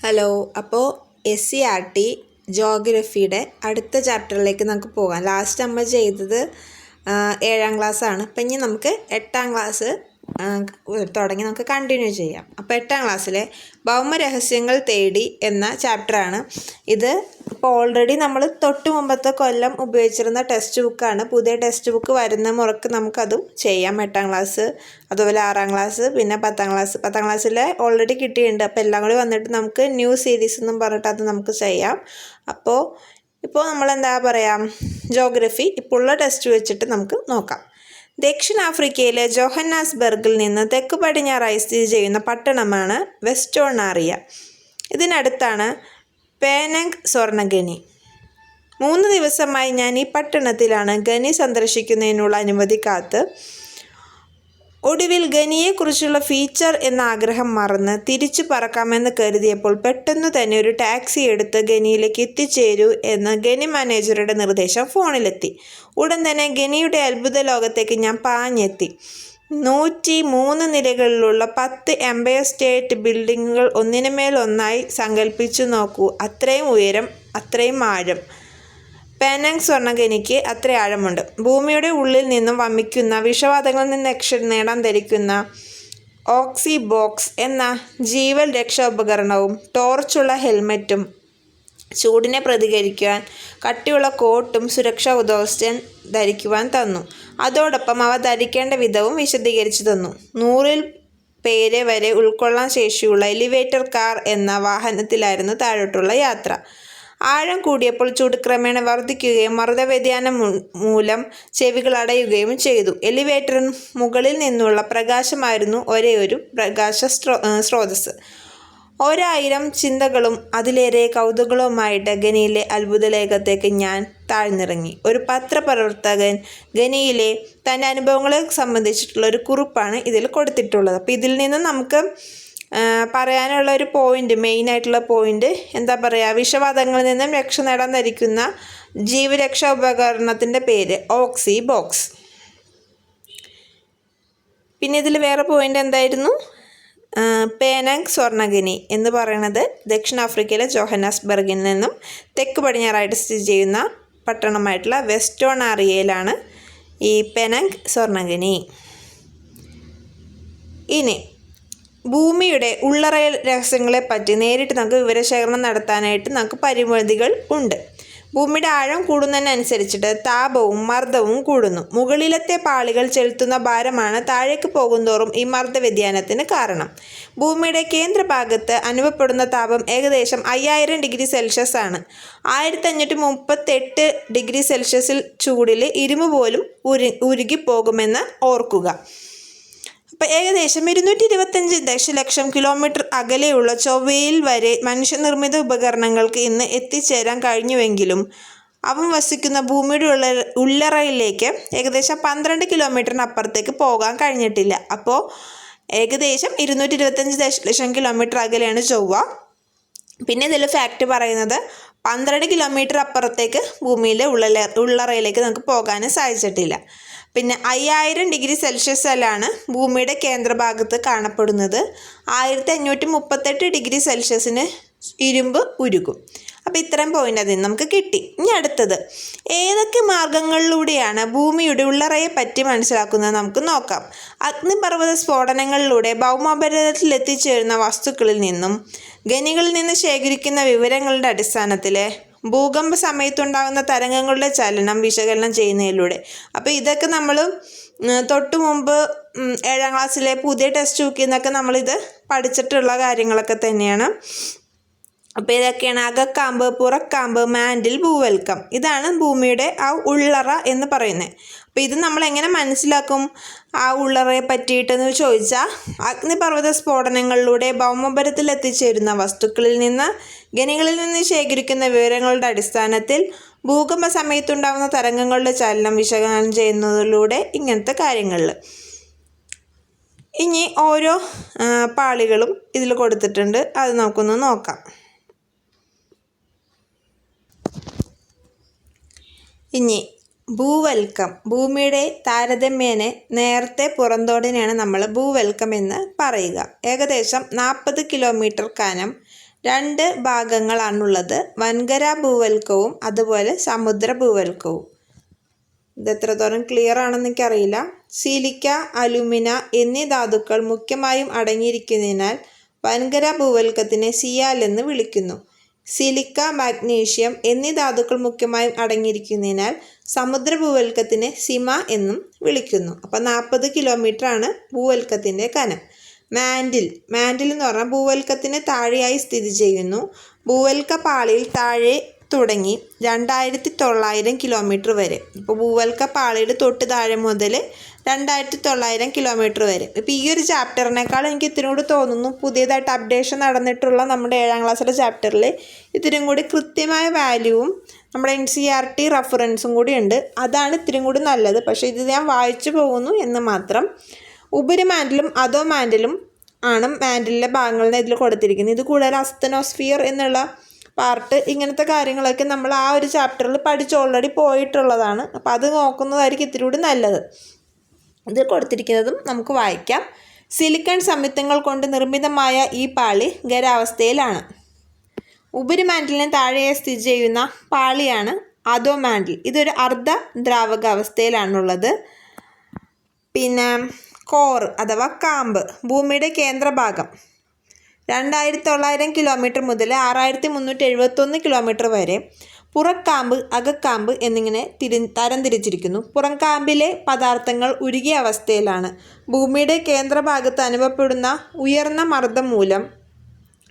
Hello അപ്പോൾ S C R T ജോഗ്രഫിയുടെ അടുത്ത ചാപ്റ്ററിലേക്ക് നമുക്ക് പോകാം. ലാസ്റ്റ് നമ്മൾ ചെയ്തത് ഏഴാം ക്ലാസ്സാണ് അപ്പം ഇനി നമുക്ക് എട്ടാം ക്ലാസ് തുടങ്ങി നമുക്ക് കണ്ടിന്യൂ ചെയ്യാം. അപ്പോൾ എട്ടാം ക്ലാസ്സിലെ ഭൗമരഹസ്യങ്ങൾ തേടി എന്ന ചാപ്റ്ററാണ് ഇത് ഇപ്പോൾ ഓൾറെഡി നമ്മൾ തൊട്ട് മുമ്പത്തെ കൊല്ലം ഉപയോഗിച്ചിരുന്ന ടെക്സ്റ്റ് ബുക്കാണ് പുതിയ ടെക്സ്റ്റ് ബുക്ക് വരുന്ന മുറക്ക് നമുക്കതും ചെയ്യാം എട്ടാം ക്ലാസ് അതുപോലെ ആറാം ക്ലാസ് പിന്നെ പത്താം ക്ലാസ് പത്താം ക്ലാസ്സിലെ ഓൾറെഡി കിട്ടിയിട്ടുണ്ട്. അപ്പോൾ എല്ലാം കൂടി വന്നിട്ട് നമുക്ക് ന്യൂ സീരീസ് എന്നും പറഞ്ഞിട്ട് അത് നമുക്ക് ചെയ്യാം. അപ്പോൾ ഇപ്പോൾ നമ്മൾ എന്താ പറയുക ജോഗ്രഫി ഇപ്പോൾ ഉള്ള ടെസ്റ്റ് വെച്ചിട്ട് നമുക്ക് നോക്കാം. ദക്ഷിണാഫ്രിക്കയിലെ ജോഹന്നാസ്ബർഗിൽ നിന്ന് തെക്ക് പടിഞ്ഞാറായി സ്ഥിതി ചെയ്യുന്ന പട്ടണമാണ് വെസ്റ്റോണാറിയ. ഇതിനടുത്താണ് പേനങ് സ്വർണഗനി മൂന്ന് ദിവസമായി ഞാൻ ഈ പട്ടണത്തിലാണ് ഗനി സന്ദർശിക്കുന്നതിനുള്ള അനുമതി കാത്ത് ഒടുവിൽ ഗനിയെക്കുറിച്ചുള്ള ഫീച്ചർ എന്ന ആഗ്രഹം മറന്ന് തിരിച്ചു പറക്കാമെന്ന് കരുതിയപ്പോൾ പെട്ടെന്ന് തന്നെ ഒരു ടാക്സി എടുത്ത് ഗനിയിലേക്ക് എത്തിച്ചേരൂ എന്ന് ഗനി മാനേജറുടെ നിർദ്ദേശം ഫോണിലെത്തി. ഉടൻ തന്നെ ഗനിയുടെ അത്ഭുത ലോകത്തേക്ക് ഞാൻ പാഞ്ഞെത്തി. നൂറ്റി മൂന്ന് നിലകളിലുള്ള പത്ത് എംപയർ സ്റ്റേറ്റ് ബിൽഡിങ്ങുകൾ ഒന്നിനുമേൽ ഒന്നായി സങ്കല്പിച്ചു നോക്കൂ. അത്രയും ഉയരം അത്രയും ആഴം. പെനങ് സ്വർണഖനിക്ക് അത്ര ആഴമുണ്ട്. ഭൂമിയുടെ ഉള്ളിൽ നിന്നും വമിക്കുന്ന വിഷവാതങ്ങളിൽ നിന്ന് രക്ഷ നേടാൻ ധരിക്കുന്ന ഓക്സി ബോക്സ് എന്ന ജീവൽ രക്ഷാ ഉപകരണവും ടോർച്ചുള്ള ഹെൽമറ്റും ചൂടിനെ പ്രതികരിക്കുവാൻ കട്ടിയുള്ള കോട്ടും സുരക്ഷാ ഉദ്യോഗസ്ഥൻ ധരിക്കുവാൻ തന്നു. അതോടൊപ്പം അവ ധരിക്കേണ്ട വിധവും വിശദീകരിച്ചു തന്നു. നൂറിൽ പേരെ വരെ ഉൾക്കൊള്ളാൻ ശേഷിയുള്ള എലിവേറ്റർ കാർ എന്ന വാഹനത്തിലായിരുന്നു താഴോട്ടുള്ള യാത്ര. ആഴം കൂടിയപ്പോൾ ചൂട് ക്രമേണ വർദ്ധിക്കുകയും മർദ്ദ വ്യതിയാനം മൂലം ചെവികൾ അടയുകയും ചെയ്തു. എലിവേറ്ററിന് മുകളിൽ നിന്നുള്ള പ്രകാശമായിരുന്നു ഒരേ ഒരു പ്രകാശ സ്രോ സ്രോതസ് ഒരായിരം ചിന്തകളും അതിലേറെ കൗതുകങ്ങളുമായിട്ട് ഗനിയിലെ അത്ഭുതലേഖത്തേക്ക് ഞാൻ താഴ്ന്നിറങ്ങി. ഒരു പത്രപ്രവർത്തകൻ ഗനിയിലെ തന്റെ അനുഭവങ്ങളെ സംബന്ധിച്ചിട്ടുള്ള ഒരു കുറിപ്പാണ് ഇതിൽ കൊടുത്തിട്ടുള്ളത്. അപ്പോൾ ഇതിൽ നിന്ന് നമുക്ക് പറയാനുള്ള ഒരു പോയിന്റ് മെയിൻ ആയിട്ടുള്ള പോയിന്റ് എന്താ പറയുക വിഷവാതങ്ങളിൽ നിന്നും രക്ഷ നേടാൻ ധരിക്കുന്ന ജീവരക്ഷാ ഉപകരണത്തിന്റെ പേര് ഓക്സി ബോക്സ്. പിന്നെ ഇതിൽ വേറെ പോയിന്റ് എന്തായിരുന്നു? പേനങ് സ്വർണഗിനി എന്ന് പറയുന്നത് ദക്ഷിണാഫ്രിക്കയിലെ ജോഹന്നാസ്ബർഗിൽ നിന്നും തെക്ക് പടിഞ്ഞാറായിട്ട് സ്ഥിതി ചെയ്യുന്ന പട്ടണമായിട്ടുള്ള വെസ്റ്റേൺ ആറിയയിലാണ് ഈ പെനങ് സ്വർണഗിനി. ഇനി ഭൂമിയുടെ ഉള്ളറ രഹസ്യങ്ങളെപ്പറ്റി നേരിട്ട് നമുക്ക് വിവരശേഖരണം നടത്താനായിട്ട് നമുക്ക് പരിമിതികൾ ഉണ്ട്. ഭൂമിയുടെ ആഴം കൂടുന്നതിനനുസരിച്ചിട്ട് താപവും മർദ്ദവും കൂടുന്നു. മുകളിലത്തെ പാളികൾ ചെലുത്തുന്ന ഭാരമാണ് താഴേക്ക് പോകുന്തോറും ഈ മർദ്ദ വ്യതിയാനത്തിന് കാരണം. ഭൂമിയുടെ കേന്ദ്രഭാഗത്ത് അനുഭവപ്പെടുന്ന താപം ഏകദേശം അയ്യായിരം ഡിഗ്രി സെൽഷ്യസ് ആണ്. ആയിരത്തി അഞ്ഞൂറ്റി മുപ്പത്തെട്ട് ഡിഗ്രി സെൽഷ്യസിൽ ചൂടിൽ ഇരുമ്പ് പോലും ഉരു ഉരുകിപ്പോകുമെന്ന് ഓർക്കുക. അപ്പോൾ ഏകദേശം ഇരുന്നൂറ്റി ഇരുപത്തഞ്ച് ദശലക്ഷം കിലോമീറ്റർ അകലെയുള്ള ചൊവ്വയിൽ വരെ മനുഷ്യനിർമ്മിത ഉപകരണങ്ങൾക്ക് ഇന്ന് എത്തിച്ചേരാൻ കഴിഞ്ഞുവെങ്കിലും അവൻ വസിക്കുന്ന ഭൂമിയുടെ ഉള്ള ഉള്ളറയിലേക്ക് ഏകദേശം പന്ത്രണ്ട് കിലോമീറ്ററിന് അപ്പുറത്തേക്ക് പോകാൻ കഴിഞ്ഞിട്ടില്ല. അപ്പോൾ ഏകദേശം ഇരുന്നൂറ്റി ഇരുപത്തഞ്ച് ദശലക്ഷം കിലോമീറ്റർ അകലെയാണ് ചൊവ്വ. പിന്നെ ഇതിൽ ഫാക്റ്റ് പറയുന്നത് പന്ത്രണ്ട് കിലോമീറ്റർ അപ്പുറത്തേക്ക് ഭൂമിയിലെ ഉള്ള ഉള്ളറയിലേക്ക് നമുക്ക് പോകാനും സാധിച്ചിട്ടില്ല. പിന്നെ അയ്യായിരം ഡിഗ്രി സെൽഷ്യസിലാണ് ഭൂമിയുടെ കേന്ദ്രഭാഗത്ത് കാണപ്പെടുന്നത്. ആയിരത്തി അഞ്ഞൂറ്റി മുപ്പത്തെട്ട് ഡിഗ്രി സെൽഷ്യസിന് ഇരുമ്പ് ഉരുകും. അപ്പോൾ ഇത്രയും പോയിന്റ് അതിൽ നമുക്ക് കിട്ടി. ഇനി അടുത്തത്. ഏതൊക്കെ മാർഗങ്ങളിലൂടെയാണ് ഭൂമിയുടെ ഉള്ളറയെ പറ്റി മനസ്സിലാക്കുന്നത് നമുക്ക് നോക്കാം. അഗ്നിപർവത സ്ഫോടനങ്ങളിലൂടെ ഭൗമോപരിതലത്തിൽ എത്തിച്ചേരുന്ന വസ്തുക്കളിൽ നിന്നും ഖനികളിൽ നിന്ന് ശേഖരിക്കുന്ന വിവരങ്ങളുടെ അടിസ്ഥാനത്തിൽ ഭൂകമ്പ സമയത്തുണ്ടാകുന്ന തരംഗങ്ങളുടെ ചലനം വിശകലനം ചെയ്യുന്നതിലൂടെ. അപ്പോൾ ഇതൊക്കെ നമ്മൾ തൊട്ടു മുമ്പ് ഏഴാം ക്ലാസ്സിലെ പുതിയ ടെസ്റ്റ് ബുക്കിൽ നിന്നൊക്കെ നമ്മളിത് പഠിച്ചിട്ടുള്ള കാര്യങ്ങളൊക്കെ തന്നെയാണ്. അപ്പോൾ ഇതൊക്കെയാണ് അകക്കാമ്പ് പുറക്കാമ്പ് മാൻഡിൽ ഭൂവൽക്കം ഇതാണ് ഭൂമിയുടെ ആ ഉള്ളറ എന്ന് പറയുന്നത്. അപ്പോൾ ഇത് നമ്മൾ എങ്ങനെ മനസ്സിലാക്കും? ആ ഉള്ളറയെ പറ്റിയിട്ടെന്ന് ചോദിച്ചാൽ അഗ്നിപർവത സ്ഫോടനങ്ങളിലൂടെ ഭൗമോപരത്തിൽ എത്തിച്ചേരുന്ന വസ്തുക്കളിൽ നിന്ന് ഖനികളിൽ നിന്ന് ശേഖരിക്കുന്ന വിവരങ്ങളുടെ അടിസ്ഥാനത്തിൽ ഭൂകമ്പ സമയത്തുണ്ടാകുന്ന തരംഗങ്ങളുടെ ചലനം വിശകലനം ചെയ്യുന്നതിലൂടെ ഇങ്ങനത്തെ കാര്യങ്ങളിൽ ഇനി ഓരോ പാളികളും ഇതിൽ കൊടുത്തിട്ടുണ്ട്. അത് നമുക്കൊന്ന് നോക്കാം. ഇനി ഭൂവൽക്കം ഭൂമിയുടെ താരതമ്യേന നേരത്തെ പുറന്തോടിനെയാണ് നമ്മൾ ഭൂവൽക്കം എന്ന് പറയുക. ഏകദേശം നാൽപ്പത് കിലോമീറ്റർ കനം രണ്ട് ഭാഗങ്ങളാണുള്ളത്. വൻകര ഭൂവൽക്കവും അതുപോലെ സമുദ്ര ഭൂവൽക്കവും. ഇത് എത്രത്തോളം ക്ലിയർ ആണെന്ന് എനിക്കറിയില്ല. സിലിക്ക അലുമിന എന്നീ ധാതുക്കൾ മുഖ്യമായും അടങ്ങിയിരിക്കുന്നതിനാൽ വൻകര ഭൂവൽക്കത്തിനെ സിയാൽ എന്ന് വിളിക്കുന്നു. സിലിക്ക മാഗ്നീഷ്യം എന്നീ ധാതുക്കൾ മുഖ്യമായും അടങ്ങിയിരിക്കുന്നതിനാൽ സമുദ്ര ഭൂവൽക്കത്തിനെ സിമ എന്നും വിളിക്കുന്നു. അപ്പോൾ നാൽപ്പത് ആണ് ഭൂവൽക്കത്തിന്റെ കനം. മാൻഡിൽ മാൻഡിൽ എന്ന് പറഞ്ഞാൽ ഭൂവൽക്കത്തിന് താഴെയായി സ്ഥിതി ചെയ്യുന്നു. ഭൂവൽക്ക പാളിയിൽ താഴെ തുടങ്ങി രണ്ടായിരത്തി തൊള്ളായിരം കിലോമീറ്റർ വരെ. ഇപ്പോൾ ഭൂവൽക്ക പാളിയുടെ തൊട്ട് താഴെ മുതൽ രണ്ടായിരത്തി തൊള്ളായിരം കിലോമീറ്റർ വരെ. ഇപ്പോൾ ഈ ഒരു ചാപ്റ്ററിനേക്കാൾ എനിക്ക് ഇത്തിരി കൂടി തോന്നുന്നു പുതിയതായിട്ട് അപ്ഡേഷൻ നടന്നിട്ടുള്ള നമ്മുടെ ഏഴാം ക്ലാസ്സിലെ ചാപ്റ്ററിൽ ഇത്തിരി കൂടി കൃത്യമായ വാല്യൂവും നമ്മുടെ എൻ സി ആർ ടി റെഫറൻസും കൂടി ഉണ്ട്. അതാണ് ഇത്തിരി കൂടി നല്ലത്. പക്ഷേ ഇത് ഞാൻ വായിച്ചു പോകുന്നു എന്ന് മാത്രം ഉപരിമാൻഡിലും അതോ മാൻഡലും ആണ് മാൻഡിലിലെ ഭാഗങ്ങളെന്ന് ഇതിൽ കൊടുത്തിരിക്കുന്നത്. ഇത് കൂടാതെ അസ്തനോസ്ഫിയർ എന്നുള്ള പാർട്ട് ഇങ്ങനത്തെ കാര്യങ്ങളൊക്കെ നമ്മൾ ആ ഒരു ചാപ്റ്ററിൽ പഠിച്ച് ഓൾറെഡി പോയിട്ടുള്ളതാണ്. അപ്പോൾ അത് നോക്കുന്നതായിരിക്കും ഇത്തിരി കൂടി നല്ലത്. ഇത് കൊടുത്തിരിക്കുന്നതും നമുക്ക് വായിക്കാം. സിലിക്കൺ സംയുക്തങ്ങൾ കൊണ്ട് നിർമ്മിതമായ ഈ പാളി ഖരാവസ്ഥയിലാണ് ഉപരിമാൻഡലിന് താഴെയായി സ്ഥിതി ചെയ്യുന്ന പാളിയാണ് അതോ മാൻഡിൽ ഇതൊരു അർദ്ധ ദ്രാവകാവസ്ഥയിലാണുള്ളത്. പിന്നെ കോർ അഥവാ കാമ്പ് ഭൂമിയുടെ കേന്ദ്രഭാഗം. രണ്ടായിരത്തി തൊള്ളായിരം കിലോമീറ്റർ മുതൽ ആറായിരത്തി മുന്നൂറ്റി എഴുപത്തൊന്ന് കിലോമീറ്റർ വരെ പുറക്കാമ്പ് അകക്കാമ്പ് എന്നിങ്ങനെ തിരി തരംതിരിച്ചിരിക്കുന്നു പുറംകാമ്പിലെ പദാർത്ഥങ്ങൾ ഉരുകിയ അവസ്ഥയിലാണ്. ഭൂമിയുടെ കേന്ദ്രഭാഗത്ത് അനുഭവപ്പെടുന്ന ഉയർന്ന മർദ്ദം മൂലം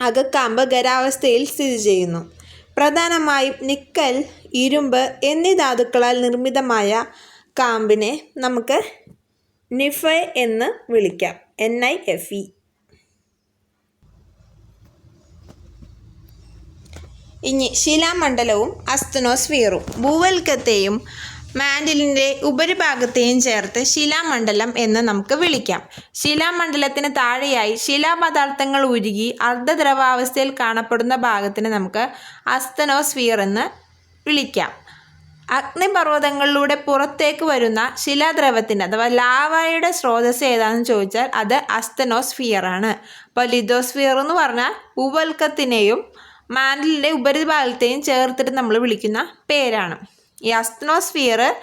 അകക്കാമ്പ് ഖരാവസ്ഥയിൽ സ്ഥിതി ചെയ്യുന്നു. പ്രധാനമായും നിക്കൽ ഇരുമ്പ് എന്നീ ധാതുക്കളാൽ നിർമ്മിതമായ കാമ്പിനെ നമുക്ക് നിഫൈ എന്ന് വിളിക്കാം. N I F E. ഇനി ശിലാമണ്ഡലവും അസ്തനോസ്ഫിയറും. ഭൂവൽക്കത്തെയും മാൻഡിലിന്റെ ഉപരിഭാഗത്തെയും ചേർത്ത് ശിലാമണ്ഡലം എന്ന് നമുക്ക് വിളിക്കാം. ശിലാമണ്ഡലത്തിന് താഴെയായി ശിലാപദാർത്ഥങ്ങൾ ഉരുകി അർദ്ധദ്രവാവസ്ഥയിൽ കാണപ്പെടുന്ന ഭാഗത്തിന് നമുക്ക് അസ്തനോസ്ഫിയർ എന്ന് വിളിക്കാം. അഗ്നിപർവതങ്ങളിലൂടെ പുറത്തേക്ക് വരുന്ന ശിലാദ്രവത്തിന് അഥവാ ലാവയുടെ സ്രോതസ് ഏതാണെന്ന് ചോദിച്ചാൽ അത് അസ്തനോസ്ഫിയർ ആണ്. അപ്പോൾ ലിതോസ്ഫിയർ എന്ന് പറഞ്ഞാൽ ഭൂവൽക്കത്തിനെയും മാൻഡലിന്റെ ഉപരിഭാഗത്തെയും ചേർത്തിട്ട് നമ്മൾ വിളിക്കുന്ന പേരാണ്. ഈ അസ്തനോസ്ഫിയർ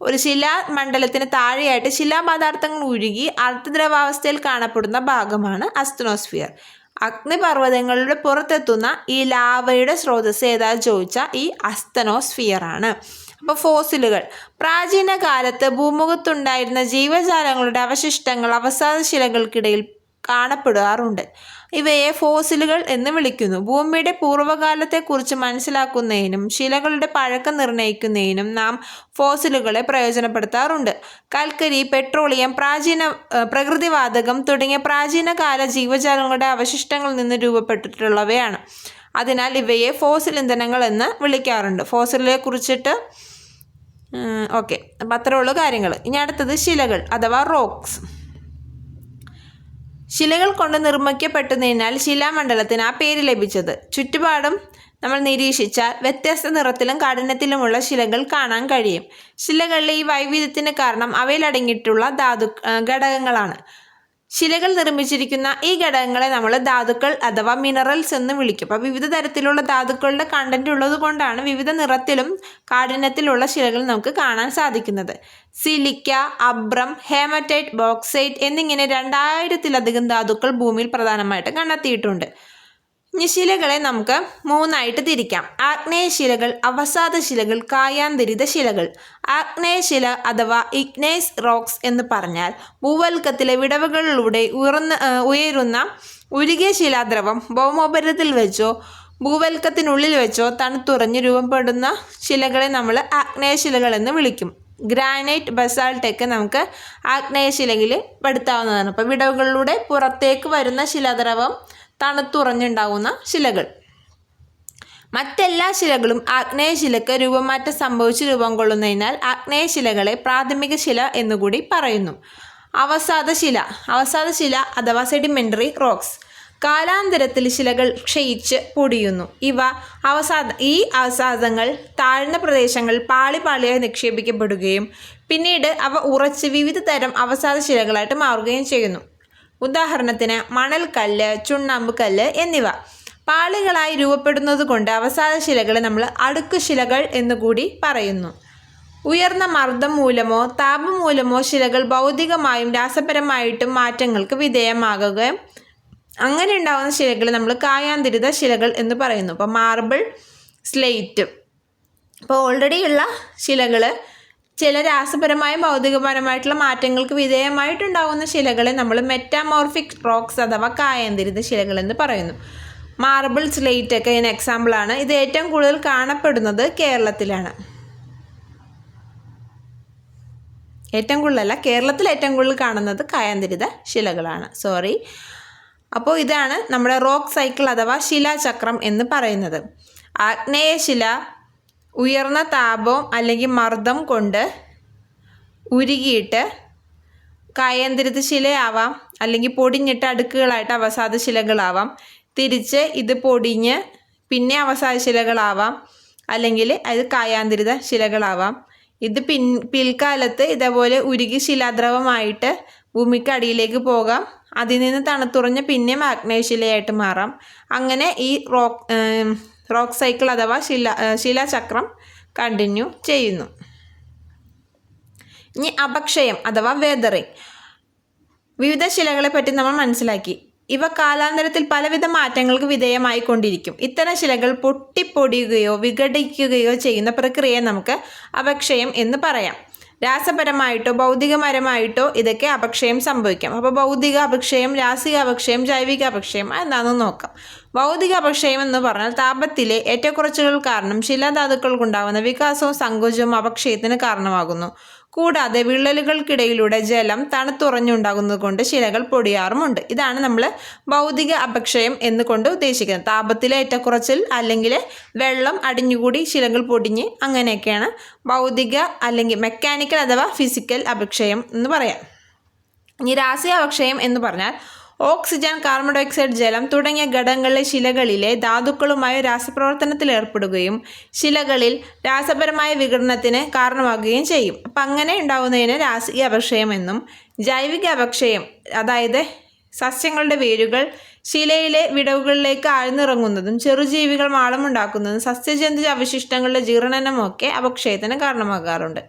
ഒരു ശിലാമണ്ഡലത്തിന് താഴെയായിട്ട് ശിലാപദാർത്ഥങ്ങൾ ഉരുകി അർദ്ധദ്രവാവസ്ഥയിൽ കാണപ്പെടുന്ന ഭാഗമാണ് അസ്തനോസ്ഫിയർ അഗ്നിപർവതങ്ങളുടെ പുറത്തെത്തുന്ന ഈ ലാവയുടെ സ്രോതസ് ഏതാ ചോദിച്ചാൽ ഈ അസ്തനോസ്ഫിയർ ആണ്. അപ്പോൾ ഫോസിലുകൾ. പ്രാചീന കാലത്ത് ഭൂമുഖത്തുണ്ടായിരുന്ന ജീവജാലങ്ങളുടെ അവശിഷ്ടങ്ങൾ അവസാദ ശിലകൾക്കിടയിൽ കാണപ്പെടാറുണ്ട്. ഇവയെ ഫോസിലുകൾ എന്ന് വിളിക്കുന്നു. ഭൂമിയുടെ പൂർവകാലത്തെക്കുറിച്ച് മനസ്സിലാക്കുന്നതിനും ശിലകളുടെ പഴക്കം നിർണയിക്കുന്നതിനും നാം ഫോസിലുകളെ പ്രയോജനപ്പെടുത്താറുണ്ട്. കൽക്കരി പെട്രോളിയം പ്രാചീന പ്രകൃതിവാതകം തുടങ്ങിയ പ്രാചീനകാല ജീവജാലങ്ങളുടെ അവശിഷ്ടങ്ങളിൽ നിന്ന് രൂപപ്പെട്ടിട്ടുള്ളവയാണ്. അതിനാൽ ഇവയെ ഫോസിൽ ഇന്ധനങ്ങൾ എന്ന് വിളിക്കാറുണ്ട്. ഫോസിലെ കുറിച്ചിട്ട് ഓക്കെ. അപ്പം അത്രയുള്ള കാര്യങ്ങൾ. ഇനി അടുത്തത് ശിലകൾ അഥവാ റോക്സ്. ശിലകൾ കൊണ്ട് നിർമ്മിക്കപ്പെട്ടതിനാൽ ശിലാമണ്ഡലത്തിന് ആ പേര് ലഭിച്ചത്. ചുറ്റുപാടും നമ്മൾ നിരീക്ഷിച്ചാൽ വ്യത്യസ്ത നിറത്തിലും കഠിനത്തിലുമുള്ള ശിലകൾ കാണാൻ കഴിയും. ശിലകളിലെ ഈ വൈവിധ്യത്തിന് കാരണം അവയിലടങ്ങിയിട്ടുള്ള ധാതു ഘടകങ്ങളാണ്. ശിലകൾ നിർമ്മിച്ചിരിക്കുന്ന ഈ ഘടകങ്ങളെ നമ്മൾ ധാതുക്കൾ അഥവാ മിനറൽസ് എന്ന് വിളിക്കും. അപ്പോൾ വിവിധ തരത്തിലുള്ള ധാതുക്കളുടെ കണ്ടന്റ് ഉള്ളത് കൊണ്ടാണ് വിവിധ നിറത്തിലും കാഠിന്യത്തിലുള്ള ശിലകൾ നമുക്ക് കാണാൻ സാധിക്കുന്നത്. സിലിക്ക അബ്രം ഹേമറ്റൈറ്റ് ബോക്സൈറ്റ് എന്നിങ്ങനെ രണ്ടായിരത്തിലധികം ധാതുക്കൾ ഭൂമിയിൽ പ്രധാനമായിട്ട് കണ്ടെത്തിയിട്ടുണ്ട്. ഇനി ശിലകളെ നമുക്ക് മൂന്നായിട്ട് തിരിക്കാം. ആഗ്നേയശിലകൾ അവസാദ ശിലകൾ കായാന്തരിത ശിലകൾ. ആഗ്നേയശില അഥവാ ഇഗ്നേസ് റോക്സ് എന്ന് പറഞ്ഞാൽ ഭൂവൽക്കത്തിലെ വിടവുകളിലൂടെ ഉയർന്ന ഉയരുന്ന ഉരുകിയ ശിലാദ്രവം ഭൗമോപരിതത്തിൽ വെച്ചോ ഭൂവൽക്കത്തിനുള്ളിൽ വെച്ചോ തണുത്തുറഞ്ഞ് രൂപപ്പെടുന്ന ശിലകളെ നമ്മൾ ആഗ്നേയശിലകൾ എന്ന് വിളിക്കും. ഗ്രാനൈറ്റ് ബസാൾട്ടൊക്കെ നമുക്ക് ആഗ്നേയശിലയിൽ പെടുത്താവുന്നതാണ്. അപ്പോൾ വിടവുകളിലൂടെ പുറത്തേക്ക് വരുന്ന ശിലാദ്രവം തണുത്തുറഞ്ഞുണ്ടാവുന്ന ശിലകൾ. മറ്റെല്ലാ ശിലകളും ആഗ്നേയശിലക്ക് രൂപമാറ്റം സംഭവിച്ച് രൂപം കൊള്ളുന്നതിനാൽ ആഗ്നേയശിലകളെ പ്രാഥമിക ശില എന്നുകൂടി പറയുന്നു. അവസാദ ശില അവസാദ ശില അഥവാ സെഡിമെന്ററി റോക്സ്. കാലാന്തരത്തിൽ ശിലകൾ ക്ഷയിച്ച് പൊടിയുന്നു. ഇവ അവസാദ ഈ അവസാദങ്ങൾ താഴ്ന്ന പ്രദേശങ്ങളിൽ പാളി പാളിയായി നിക്ഷേപിക്കപ്പെടുകയും പിന്നീട് അവ ഉറച്ച് വിവിധ തരം അവസാദ ശിലകളായിട്ട് മാറുകയും ചെയ്യുന്നു. ഉദാഹരണത്തിന് മണൽക്കല്ല് ചുണ്ണാമ്പ് കല്ല് എന്നിവ. പാളികളായി രൂപപ്പെടുന്നത് കൊണ്ട് അവസാദ ശിലകളെ നമ്മൾ അടുക്കുശിലകൾ എന്നുകൂടി പറയുന്നു. ഉയർന്ന മർദ്ദം മൂലമോ താപം മൂലമോ ശിലകൾ ഭൗതികമായും രാസപരമായിട്ടും മാറ്റങ്ങൾക്ക് വിധേയമാകുകയും അങ്ങനെ ഉണ്ടാകുന്ന ശിലകളെ നമ്മൾ കായാന്തരിത ശിലകൾ എന്ന് പറയുന്നു. അപ്പോൾ മാർബിൾ സ്ലേറ്റ് അപ്പോൾ ഓൾറെഡി ഉള്ള ശിലകൾ ചില രാസപരമായും ഭൗതികപരമായിട്ടുള്ള മാറ്റങ്ങൾക്ക് വിധേയമായിട്ടുണ്ടാകുന്ന ശിലകളെ നമ്മൾ മെറ്റാമോർഫിക് റോക്സ് അഥവാ കായന്തിരുന്ന ശിലകൾ എന്ന് പറയുന്നു. മാർബിൾ സ്ലേറ്റ് ഒക്കെ ഇതിന് എക്സാമ്പിളാണ് ഇത് ഏറ്റവും കൂടുതൽ കാണപ്പെടുന്നത് കേരളത്തിലാണ്. ഏറ്റവും കൂടുതലല്ല കേരളത്തിൽ ഏറ്റവും കൂടുതൽ കാണുന്നത് കായന്തിരിത ശിലകളാണ്. സോറി അപ്പോൾ ഇതാണ് നമ്മുടെ റോക്ക് സൈക്കിൾ അഥവാ ശിലാചക്രം എന്ന് പറയുന്നത്. ആഗ്നേയശില ഉയർന്ന താപം അല്ലെങ്കിൽ മർദ്ദം കൊണ്ട് ഉരുകിയിട്ട് കായാന്തരിത ശിലയാവാം അല്ലെങ്കിൽ പൊടിഞ്ഞിട്ട് അടുക്കുകളായിട്ട് അവസാദ ശിലകളാവാം. തിരിച്ച് ഇത് പൊടിഞ്ഞ് പിന്നെ അവസാദ ശിലകളാവാം. അല്ലെങ്കിൽ അത് കായാന്തരിത ശിലകളാവാം. ഇത് പിൻ പിൽക്കാലത്ത് ഇതേപോലെ ഉരുകി ശിലാദ്രവമായിട്ട് ഭൂമിക്കടിയിലേക്ക് പോകാം. അതിൽ നിന്ന് തണുത്തുറഞ്ഞ് പിന്നെ മാഗ്നേഷ്യശിലയായിട്ട് മാറാം. അങ്ങനെ ഈ റോക്ക് റോക്ക് സൈക്കിൾ അഥവാ ശില ശിലാചക്രം കണ്ടിന്യൂ ചെയ്യുന്നു. ഇനി അപക്ഷയം അഥവാ വെതറിങ് വിവിധ ശിലകളെ പറ്റി നമ്മൾ മനസ്സിലാക്കി. ഇവ കാലാന്തരത്തിൽ പലവിധ മാറ്റങ്ങൾക്ക് വിധേയമായി കൊണ്ടിരിക്കും ഇത്തരം ശിലകൾ പൊട്ടിപ്പൊടിയുകയോ വിഘടിക്കുകയോ ചെയ്യുന്ന പ്രക്രിയയെ നമുക്ക് അപക്ഷയം എന്ന് പറയാം. രാസപരമായിട്ടോ ഭൗതികപരമായിട്ടോ ഇതൊക്കെ അപക്ഷയം സംഭവിക്കാം. അപ്പോൾ ഭൗതിക അപക്ഷയം രാസിക അപക്ഷയം ജൈവിക അപക്ഷയം എന്താണെന്ന് നോക്കാം. ഭൗതിക അപക്ഷയം എന്ന് പറഞ്ഞാൽ താപത്തിലെ ഏറ്റക്കുറച്ചുകൾ കാരണം ശിലാധാതുക്കൾക്കുണ്ടാകുന്ന വികാസവും സങ്കോചവും അപക്ഷയത്തിന് കാരണമാകുന്നു. കൂടാതെ വിള്ളലുകൾക്കിടയിലൂടെ ജലം തണുത്തുറഞ്ഞുണ്ടാകുന്നത് കൊണ്ട് ശിലകൾ പൊടിയാറുമുണ്ട്. ഇതാണ് നമ്മൾ ഭൗതിക അപക്ഷയം എന്ന് കൊണ്ട് ഉദ്ദേശിക്കുന്നത്. താപത്തിലെ ഏറ്റക്കുറച്ചിൽ അല്ലെങ്കിൽ വെള്ളം അടിഞ്ഞുകൂടി ശിലകൾ പൊടിഞ്ഞ് അങ്ങനെയൊക്കെയാണ് ഭൗതിക അല്ലെങ്കിൽ മെക്കാനിക്കൽ അഥവാ ഫിസിക്കൽ അപക്ഷയം എന്ന് പറയാം. ഇനി രാസീയ അപക്ഷയം എന്ന് പറഞ്ഞാൽ ഓക്സിജൻ കാർബൺ ഡയോക്സൈഡ് ജലം തുടങ്ങിയ ഘടകങ്ങളിലെ ശിലകളിലെ ധാതുക്കളുമായി രാസപ്രവർത്തനത്തിൽ ഏർപ്പെടുകയും ശിലകളിൽ രാസപരമായ വിഘടനത്തിന് കാരണമാകുകയും ചെയ്യും. അപ്പം അങ്ങനെ ഉണ്ടാകുന്നതിന് രാസിക അപക്ഷയം എന്നും ജൈവിക അപക്ഷയം അതായത് സസ്യങ്ങളുടെ വേരുകൾ ശിലയിലെ വിടവുകളിലേക്ക് ആഴ്ന്നിറങ്ങുന്നതും ചെറുജീവികൾ മാളമുണ്ടാക്കുന്നതും സസ്യജന്തു അവശിഷ്ടങ്ങളുടെ ജീർണനമൊക്കെ അപക്ഷയത്തിന് കാരണമാകാറുണ്ട്.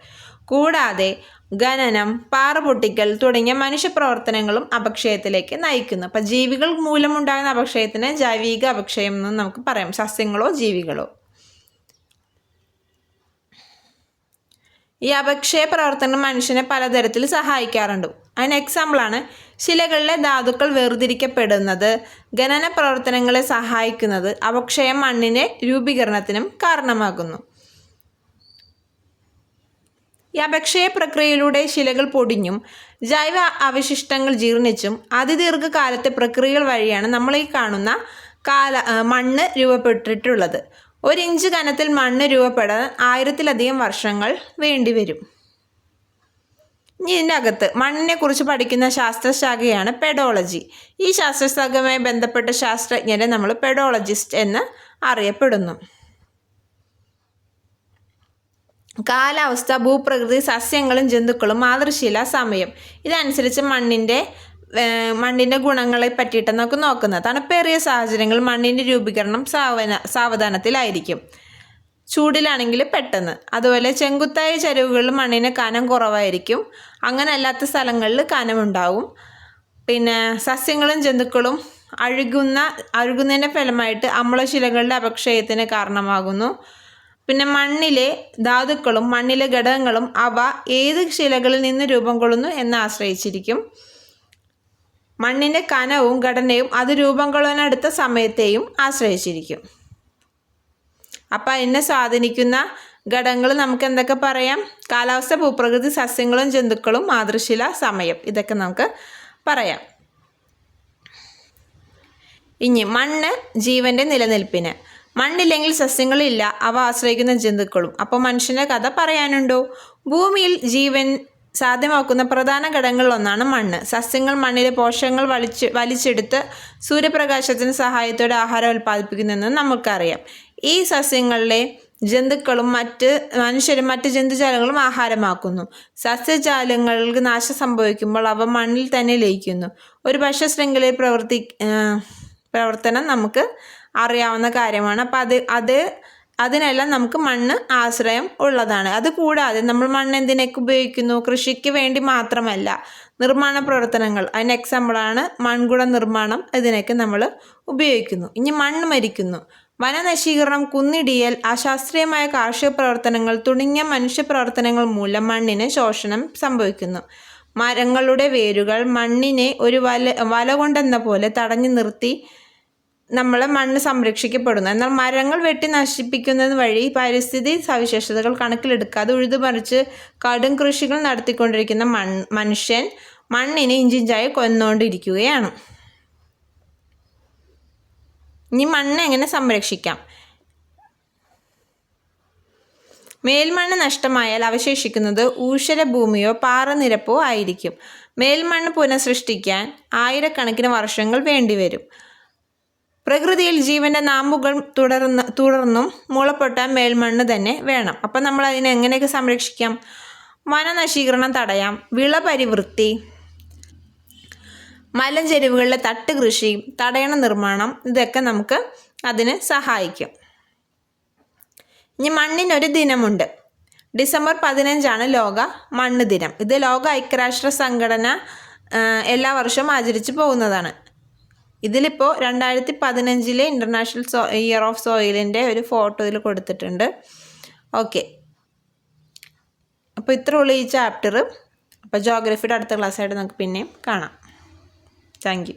കൂടാതെ ഖനനം പാറപൊട്ടിക്കൽ തുടങ്ങിയ മനുഷ്യപ്രവർത്തനങ്ങളും അപക്ഷയത്തിലേക്ക് നയിക്കുന്നു. അപ്പം ജീവികൾ മൂലമുണ്ടാകുന്ന അപക്ഷയത്തിന് ജൈവിക അപക്ഷയം എന്ന് നമുക്ക് പറയാം. സസ്യങ്ങളോ ജീവികളോ. ഈ അപക്ഷയ പ്രവർത്തനം മനുഷ്യനെ പലതരത്തിൽ സഹായിക്കാറുണ്ട്. അതിന് എക്സാമ്പിളാണ് ശിലകളിലെ ധാതുക്കൾ വേർതിരിക്കപ്പെടുന്നത് ഖനന പ്രവർത്തനങ്ങളെ സഹായിക്കുന്നത് അപക്ഷയം മണ്ണിനെ രൂപീകരണത്തിനും കാരണമാകുന്നു. ഈ അപക്ഷയ പ്രക്രിയയിലൂടെ ശിലകൾ പൊടിഞ്ഞും ജൈവ അവശിഷ്ടങ്ങൾ ജീർണിച്ചും അതിദീർഘകാലത്തെ പ്രക്രിയകൾ വഴിയാണ് നമ്മൾ ഈ കാണുന്ന കാല മണ്ണ് രൂപപ്പെട്ടിട്ടുള്ളത്. ഒരു ഇഞ്ച് കനത്തിൽ മണ്ണ് രൂപപ്പെടാൻ ആയിരത്തിലധികം വർഷങ്ങൾ വേണ്ടിവരും. ഇനി ഇതിന്റെ അകത്ത് മണ്ണിനെ കുറിച്ച് പഠിക്കുന്ന ശാസ്ത്രശാഖയാണ് പെഡോളജി. ഈ ശാസ്ത്രശാഖയുമായി ബന്ധപ്പെട്ട ശാസ്ത്രജ്ഞരെ നമ്മൾ പെഡോളജിസ്റ്റ് എന്ന് അറിയപ്പെടുന്നു. കാലാവസ്ഥ ഭൂപ്രകൃതി സസ്യങ്ങളും ജന്തുക്കളും മാതൃശീല സമയം. ഇതനുസരിച്ച് മണ്ണിന്റെ മണ്ണിന്റെ ഗുണങ്ങളെ പറ്റിയിട്ട് നമുക്ക് നോക്കുന്നത്. തണുപ്പേറിയ സാഹചര്യങ്ങൾ മണ്ണിന്റെ രൂപീകരണം സാവന സാവധാനത്തിലായിരിക്കും. ചൂടിലാണെങ്കിൽ പെട്ടെന്ന്. അതുപോലെ ചെങ്കുത്തായ ചരിവുകളിൽ മണ്ണിന് കനം കുറവായിരിക്കും. അങ്ങനെ അല്ലാത്ത സ്ഥലങ്ങളിൽ കനമുണ്ടാവും. പിന്നെ സസ്യങ്ങളും ജന്തുക്കളും അഴുകുന്ന അഴുകുന്നതിന്റെ ഫലമായിട്ട് അമ്ലശിലകളുടെ അപക്ഷയത്തിന് കാരണമാകുന്നു. പിന്നെ മണ്ണിലെ ധാതുക്കളും മണ്ണിലെ ഘടകങ്ങളും അവ ഏത് ശിലകളിൽ നിന്ന് രൂപം കൊള്ളുന്നു എന്ന് ആശ്രയിച്ചിരിക്കും. മണ്ണിന്റെ കനവും ഘടനയും അത് രൂപം കൊള്ളാനടുത്ത സമയത്തെയും ആശ്രയിച്ചിരിക്കും. അപ്പം അതിനെ സ്വാധീനിക്കുന്ന ഘടകങ്ങൾ നമുക്ക് എന്തൊക്കെ പറയാം? കാലാവസ്ഥ ഭൂപ്രകൃതി സസ്യങ്ങളും ജന്തുക്കളും മാതൃശില സമയം ഇതൊക്കെ നമുക്ക് പറയാം. ഇനി മണ്ണ് ജീവന്റെ നിലനിൽപ്പിന്. മണ്ണില്ലെങ്കിൽ സസ്യങ്ങളില്ല. അവ ആശ്രയിക്കുന്ന ജന്തുക്കളും. അപ്പോൾ മനുഷ്യന്റെ കഥ പറയാനുണ്ടോ? ഭൂമിയിൽ ജീവൻ സാധ്യമാക്കുന്ന പ്രധാന ഘടകങ്ങളിലൊന്നാണ് മണ്ണ്. സസ്യങ്ങൾ മണ്ണിലെ പോഷകങ്ങൾ വലിച്ച് വലിച്ചെടുത്ത് സൂര്യപ്രകാശത്തിന് സഹായത്തോടെ ആഹാരം ഉൽപ്പാദിപ്പിക്കുന്നെന്ന് നമുക്കറിയാം. ഈ സസ്യങ്ങളിലെ ജന്തുക്കളും മറ്റ് മനുഷ്യരും മറ്റ് ജന്തുജാലങ്ങളും ആഹാരമാക്കുന്നു. സസ്യജാലങ്ങൾക്ക് നാശം സംഭവിക്കുമ്പോൾ അവ മണ്ണിൽ തന്നെ ലയിക്കുന്നു. ഒരു ഭക്ഷ്യ ശൃംഖലയിൽ പ്രവർത്തി പ്രവർത്തനം നമുക്ക് അറിയാവുന്ന കാര്യമാണ്. അപ്പോൾ അത് അത് അതിനെല്ലാം നമുക്ക് മണ്ണ് ആശ്രയം ഉള്ളതാണ്. അത് കൂടാതെ നമ്മൾ മണ്ണ് എന്തിനൊക്കെ ഉപയോഗിക്കുന്നു? കൃഷിക്ക് വേണ്ടി മാത്രമല്ല നിർമ്മാണ പ്രവർത്തനങ്ങൾ. അതിന് എക്സാമ്പിളാണ് മൺകുട നിർമ്മാണം ഇതിനൊക്കെ നമ്മൾ ഉപയോഗിക്കുന്നു. ഇനി മണ്ണ് മരിക്കുന്നു. വനനശീകരണം കുന്നിടിയൽ അശാസ്ത്രീയമായ കാർഷിക പ്രവർത്തനങ്ങൾ തുടങ്ങിയ മനുഷ്യ പ്രവർത്തനങ്ങൾ മൂലം മണ്ണിന് ശോഷണം സംഭവിക്കുന്നു. മരങ്ങളുടെ വേരുകൾ മണ്ണിനെ ഒരു വല വല കൊണ്ടെന്ന പോലെ തടഞ്ഞു നിർത്തി നമ്മളെ മണ്ണ് സംരക്ഷിക്കപ്പെടുന്നു. എന്നാൽ മരങ്ങൾ വെട്ടി നശിപ്പിക്കുന്നത് വഴി പരിസ്ഥിതി സവിശേഷതകൾ കണക്കിലെടുക്കാതെ ഉഴുതുമറിച്ച് കടും കൃഷികൾ നടത്തിക്കൊണ്ടിരിക്കുന്ന മൺ മനുഷ്യൻ മണ്ണിനെ ഇഞ്ചിഞ്ചായി കൊന്നുകൊണ്ടിരിക്കുകയാണ് ഇനി മണ്ണ് എങ്ങനെ സംരക്ഷിക്കാം? മേൽമണ്ണ് നഷ്ടമായാൽ അവശേഷിക്കുന്നത് ഊഷര ഭൂമിയോ പാറനിരപ്പോ ആയിരിക്കും. മേൽമണ്ണ് പുനഃസൃഷ്ടിക്കാൻ ആയിരക്കണക്കിന് വർഷങ്ങൾ വേണ്ടിവരും. പ്രകൃതിയിൽ ജീവന്റെ നാമ്പുകൾ തുടർന്ന് തുടർന്നും മുളപ്പൊട്ട മേൽമണ്ണ് തന്നെ വേണം. അപ്പം നമ്മൾ അതിനെ എങ്ങനെയൊക്കെ സംരക്ഷിക്കാം? വനനശീകരണം തടയാം വിള പരിവൃത്തി മലഞ്ചെരുവുകളിലെ തട്ട് കൃഷി തടയണ നിർമ്മാണം ഇതൊക്കെ നമുക്ക് അതിന് സഹായിക്കും. ഇനി മണ്ണിനൊരു ദിനമുണ്ട്. ഡിസംബർ പതിനഞ്ചാണ് ലോക മണ്ണ് ദിനം. ഇത് ലോക ഐക്യരാഷ്ട്ര സംഘടന എല്ലാ വർഷവും ആചരിച്ചു പോകുന്നതാണ്. ഇതിലിപ്പോൾ രണ്ടായിരത്തി പതിനഞ്ചിലെ ഇന്റർനാഷണൽ സോ ഇയർ ഓഫ് സോയിലിന്റെ ഒരു ഫോട്ടോ ഇതിൽ കൊടുത്തിട്ടുണ്ട്. ഓക്കെ അപ്പോൾ ഇത്ര ഉള്ളൂ ഈ ചാപ്റ്റർ അപ്പോൾ ജോഗ്രഫിയുടെ അടുത്ത ക്ലാസ്സായിട്ട് നമുക്ക് പിന്നെയും കാണാം. താങ്ക്